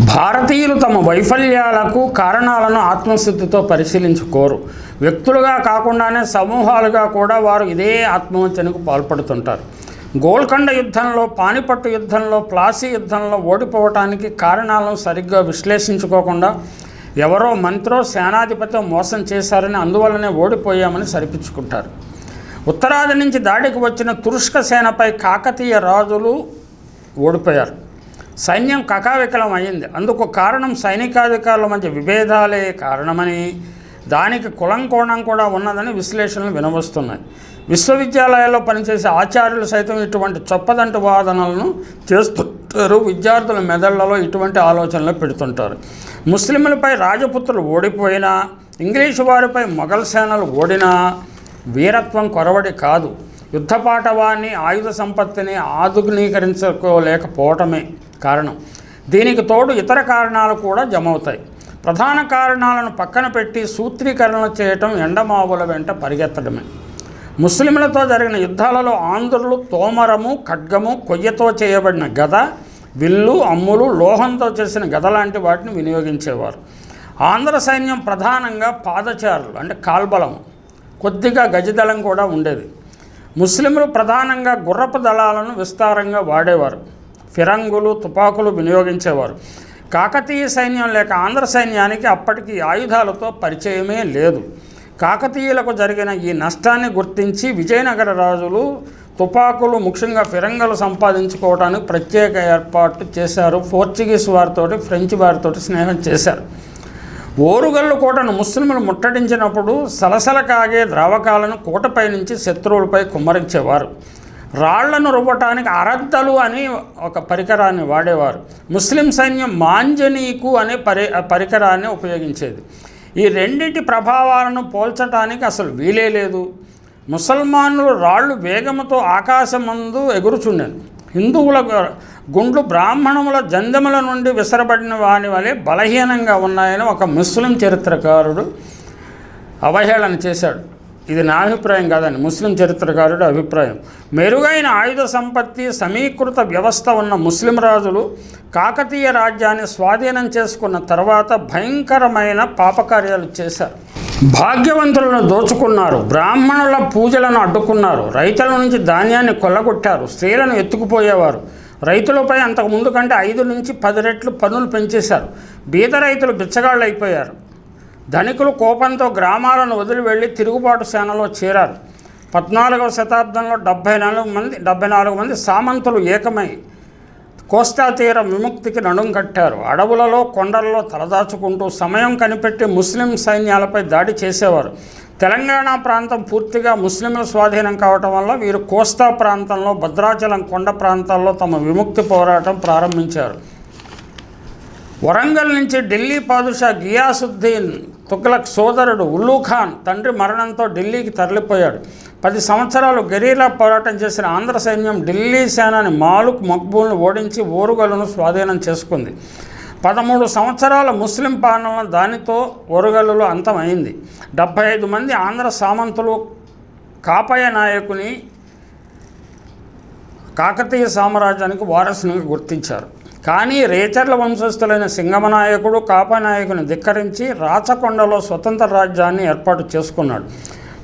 భారతీయులు తమ వైఫల్యాలకు కారణాలను ఆత్మశుద్ధితో పరిశీలించుకోరు. వ్యక్తులుగా కాకుండానే సమూహాలుగా కూడా వారు ఇదే ఆత్మహత్యకు పాల్పడుతుంటారు. గోల్కొండ యుద్ధంలో పానిపట్టు యుద్ధంలో ప్లాసీ యుద్ధంలో ఓడిపోవటానికి కారణాలను సరిగ్గా విశ్లేషించుకోకుండా ఎవరో మంత్రో సేనాధిపతి మోసం చేశారని అందువల్లనే ఓడిపోయామని సరిపించుకుంటారు. ఉత్తరాది నుంచి దాడికి వచ్చిన తురుష్క సేనపై కాకతీయ రాజులు ఓడిపోయారు. సైన్యం కకావికలం అయింది అందుకు కారణం సైనికాధికారుల మధ్య విభేదాలే కారణమని దానికి కులం కోణం కూడా ఉన్నదని విశ్లేషణలు వినవస్తున్నాయి. విశ్వవిద్యాలయాల్లో పనిచేసే ఆచార్యులు సైతం ఇటువంటి చొప్పదంటు వాదనలను చేస్తుంటారు. విద్యార్థుల మెదళ్ళలో ఇటువంటి ఆలోచనలు పెడుతుంటారు. ముస్లింలపై రాజపుత్రులు ఓడిపోయినా ఇంగ్లీషు వారిపై మొఘల్ సేనలు ఓడినా వీరత్వం కొరవడి కాదు. యుద్ధపాటవాన్ని ఆయుధ సంపత్తిని ఆధునీకరించుకోలేకపోవటమే. కారణం. దీనికి తోడు ఇతర కారణాలు కూడా జమవుతాయి. ప్రధాన కారణాలను పక్కన పెట్టి సూత్రీకరణ చేయటం ఎండమావుల వెంట పరిగెత్తడమే. ముస్లింలతో జరిగిన యుద్ధాలలో ఆంధ్రులు తోమరము ఖడ్గము కొయ్యతో చేయబడిన గద విల్లు అమ్ములు లోహంతో చేసిన గద లాంటి వాటిని వినియోగించేవారు. ఆంధ్ర సైన్యం ప్రధానంగా పాదచారులు అంటే కాల్బలము కొద్దిగా గజదళం కూడా ఉండేది. ముస్లింలు ప్రధానంగా గుర్రపు దళాలను విస్తారంగా వాడేవారు. ఫిరంగులు తుపాకులు వినియోగించేవారు. కాకతీయ సైన్యం లేక ఆంధ్ర సైన్యానికి అప్పటికి ఆయుధాలతో పరిచయమే లేదు. కాకతీయులకు జరిగిన ఈ నష్టాన్ని గుర్తించి విజయనగర రాజులు తుపాకులు ముఖ్యంగా ఫిరంగులు సంపాదించుకోవడానికి ప్రత్యేక ఏర్పాటు చేశారు. పోర్చుగీస్ వారితోటి ఫ్రెంచ్ వారితోటి స్నేహం చేశారు. ఓరుగల్లు కోటను ముస్లింలు ముట్టడించినప్పుడు సలసల కాగే ద్రావకాలను కోటపై నుంచి శత్రువులపై కుమ్మరించేవారు. రాళ్ళను రువ్వటానికి అరద్దలు అని ఒక పరికరాన్ని వాడేవారు. ముస్లిం సైన్యం మాంజనీకు అనే పరి పరికరాన్ని ఉపయోగించేది. ఈ రెండింటి ప్రభావాలను పోల్చటానికి అసలు వీలే లేదు. ముసల్మానులు రాళ్ళు వేగముతో ఆకాశమందు ఎగురుచుండెను. హిందువుల గుండ్లు బ్రాహ్మణముల జందముల నుండి విసరబడిన వాని వలె బలహీనంగా ఉన్నాయని ఒక ముస్లిం చరిత్రకారుడు అవహేళన చేశాడు. ఇది నా అభిప్రాయం కాదండి. ముస్లిం చరిత్రకారుడి అభిప్రాయం. మెరుగైన ఆయుధ సంపత్తి సమీకృత వ్యవస్థ ఉన్న ముస్లిం రాజులు కాకతీయ రాజ్యాన్ని స్వాధీనం చేసుకున్న తర్వాత భయంకరమైన పాపకార్యాలు చేశారు. భాగ్యవంతులను దోచుకున్నారు. బ్రాహ్మణుల పూజలను అడ్డుకున్నారు. రైతుల నుంచి ధాన్యాన్ని కొల్లగొట్టారు. స్త్రీలను ఎత్తుకుపోయేవారు. రైతులపై అంతకు ముందు కంటే ఐదు నుంచి పది రెట్లు పన్నులు పెంచేశారు. బీద రైతులు బిచ్చగాళ్ళు అయిపోయారు ధనికులు కోపంతో గ్రామాలను వదిలి వెళ్ళి తిరుగుబాటు సేనలో చేరారు. పద్నాలుగవ శతాబ్దంలో డెబ్భై నాలుగు మంది డెబ్భై నాలుగు మంది సామంతులు ఏకమై కోస్తా తీర విముక్తికి నడుం కట్టారు. అడవులలో కొండల్లో తలదాచుకుంటూ సమయం కనిపెట్టి ముస్లిం సైన్యాలపై దాడి చేసేవారు. తెలంగాణ ప్రాంతం పూర్తిగా ముస్లింల స్వాధీనం కావటం వల్ల వీరు కోస్తా ప్రాంతంలో భద్రాచలం కొండ ప్రాంతాల్లో తమ విముక్తి పోరాటం ప్రారంభించారు. వరంగల్ నుంచి ఢిల్లీ పాదుషా గియాసుద్దీన్ తుగ్లక్ సోదరుడు ఉల్లూ ఖాన్ తండ్రి మరణంతో ఢిల్లీకి తరలిపోయాడు. పది సంవత్సరాలు గెరీలా పోరాటం చేసిన ఆంధ్ర సైన్యం ఢిల్లీ సేనాని మాలుక్ మక్బూల్ను ఓడించి ఓరుగల్లును స్వాధీనం చేసుకుంది. పదమూడు సంవత్సరాల ముస్లిం పాలన దానితో ఓరుగల్లులో అంతమైంది. డెబ్భై ఐదు మంది ఆంధ్ర సామంతులు కాపయ నాయకుని కాకతీయ సామ్రాజ్యానికి వారసునిగా గుర్తించారు. కానీ రేచర్ల వంశస్థులైన సింగమనాయకుడు కాపనాయకుని ధిక్కరించి రాచకొండలో స్వతంత్ర రాజ్యాన్ని ఏర్పాటు చేసుకున్నాడు.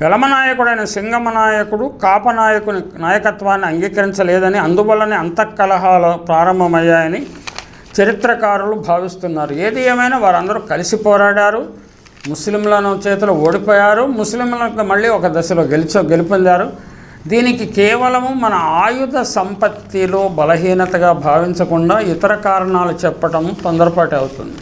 వెలమనాయకుడైన సింగమనాయకుడు కాపనాయకుని నాయకత్వాన్ని అంగీకరించలేదని అందువల్లనే అంతఃకలహాలు ప్రారంభమయ్యాయని చరిత్రకారులు భావిస్తున్నారు. ఏది ఏమైనా వారందరూ కలిసి పోరాడారు ముస్లింలను చేతిలో ఓడిపోయారు ముస్లింలకు మళ్ళీ ఒక దశలో గెలిచో గెలుపొందారు. దీనికి కేవలము మన ఆయుధ సంపత్తిలో బలహీనతగా భావించకుండా ఇతర కారణాలు చెప్పటం తొందరపాటు అవుతుంది.